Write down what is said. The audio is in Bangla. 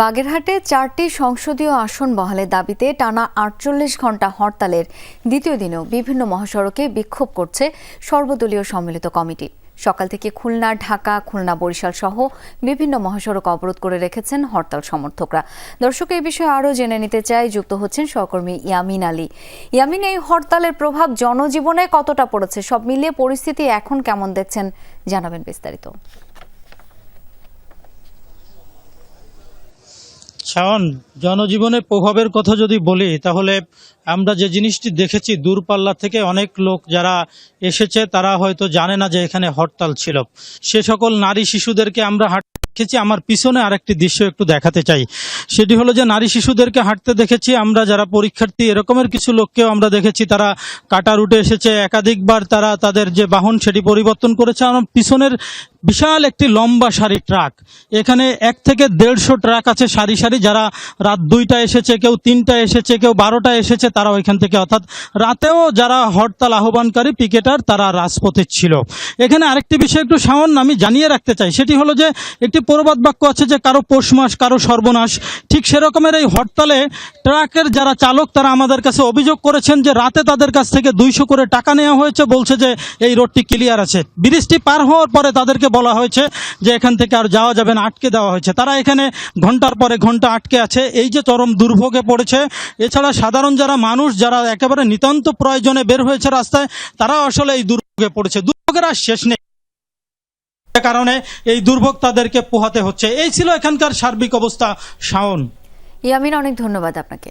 বাগেরহাটে চারটি সংসদীয় আসন বহালের দাবিতে টানা আটচল্লিশ ঘণ্টা হরতালের দ্বিতীয় দিনেও বিভিন্ন মহাসড়কে বিক্ষোভ করছে সর্বদলীয় সম্মিলিত কমিটি। সকাল থেকে খুলনা, ঢাকা, খুলনা বরিশাল সহ বিভিন্ন মহাসড়ক অবরোধ করে রেখেছেন হরতাল সমর্থকরা। দর্শক এই বিষয়ে আরও জেনে নিতে চাই, যুক্ত হচ্ছেন সহকর্মী ইয়ামিন আলী। ইয়ামিন, এই হরতালের প্রভাব জনজীবনে কতটা পড়েছে? সব মিলিয়ে পরিস্থিতি এখন কেমন দেখছেন? জানাবেন বিস্তারিত। শাওন, জনজীবনে প্রভাবের কথা যদি বলি, তাহলে আমরা যে জিনিসটি দেখেছি দূরপাল্লা থেকে অনেক লোক যারা এসেছে, তারা হয়তো জানে না যে এখানে হরতাল ছিল। সে সকল নারী শিশুদেরকে আমরা দেখেছি, আমার পিছনে আরেকটি দৃশ্য একটু দেখাতে চাই। সেটি হলো যে নারী শিশুদেরকে হাঁটতে দেখেছি, আমরা যারা পরীক্ষার্থী, এরকমের কিছু লোককেও আমরা দেখেছি, তারা কাটা রুটে এসেছে, একাধিকবার তারা তাদের যে বাহন সেটি পরিবর্তন করেছে। আমার পিছনের বিশাল একটি লম্বা সারি ট্রাক, এখানে এক থেকে দেড়শো ট্রাক আছে সারি সারি, যারা রাত দুইটা এসেছে, কেউ তিনটা এসেছে, কেউ বারোটা এসেছে তারা ওইখান থেকে, অর্থাৎ রাতেও যারা হরতাল আহ্বানকারী, পিকেটার তারা রাজপথে ছিল। এখানে আরেকটি বিষয় একটু সামান্য আমি জানিয়ে রাখতে চাই, সেটি হলো যে একটি প্রবাদ বাক্য আছে যে কারও পৌষ মাস, কারও সর্বনাশ। ঠিক সেরকমের এই হরতালে ট্রাকের যারা চালক, তারা আমাদের কাছে অভিযোগ করেছেন যে রাতে তাদের কাছ থেকে দুইশো করে টাকা নেওয়া হয়েছে। বলছে যে এই রোডটি ক্লিয়ার আছে। ব্রিজটি পার হওয়ার পরে তাদেরকে বলা হয়েছে যে এখান থেকে আর যাওয়া যাবে না, আটকে দেওয়া হয়েছে। তারা এখানে ঘণ্টার পরে ঘণ্টা আটকে আছে। এই যে চরম দুর্ভোগে পড়েছে, এছাড়া সাধারণ যারা মানুষ, যারা একেবারে নিতান্ত প্রয়োজনে বের হয়েছে রাস্তায় তারা আসলে এই দুর্ভোগে পড়েছে। দুর্ভোগের আর শেষ নেই। কারণে এই দুর্ভোগ তাদেরকে পোহাতে হচ্ছে। এই ছিল এখানকার সার্বিক অবস্থা। শাওন। ইয়ামিন, অনেক ধন্যবাদ আপনাকে।